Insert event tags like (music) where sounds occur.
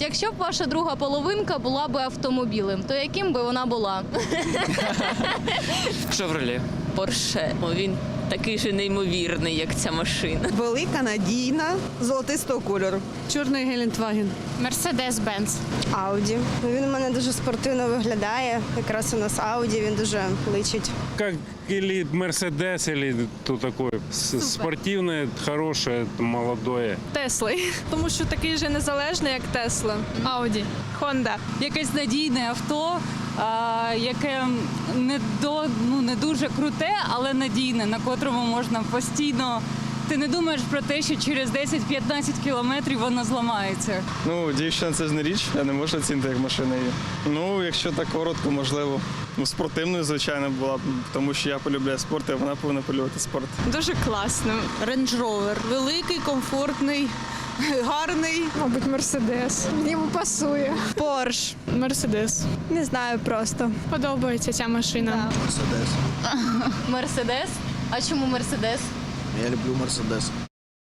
Якщо б ваша друга половинка була би автомобілем, то яким би вона була? (laughs) Шевролі. Порше. Він такий же неймовірний, як ця машина. Велика, надійна, золотистого кольору. Чорний Гелендваген. Мерседес-Бенц. Ауді. Він у мене дуже спортивно виглядає. Якраз у нас Ауді, він дуже личить. как или Мерседес, или то такое с- спортивное, хорошее, молодое. Тесли. Тому що такий же незалежний, як Тесла. Ауді. Хонда. якесь надійне авто, а, яке не до ну не дуже круте, але надійне, на котрому можна постійно. Ти не думаєш про те, що через 10-15 кілометрів воно зламається. Ну, дівчина це ж не річ, я не можу оцінити, як машина є. Ну, якщо так коротко, можливо. Ну, спортивною, звичайно, була б, тому що я полюбляю спорт, і вона повинна полюбляти спорт. Дуже класно. Рейндж Ровер. Великий, комфортний, гарний. Мабуть, Мерседес. Йому пасує. Порш. Мерседес. Не знаю просто. Подобається ця машина. Мерседес? А чому Мерседес? Я люблю Мерседес.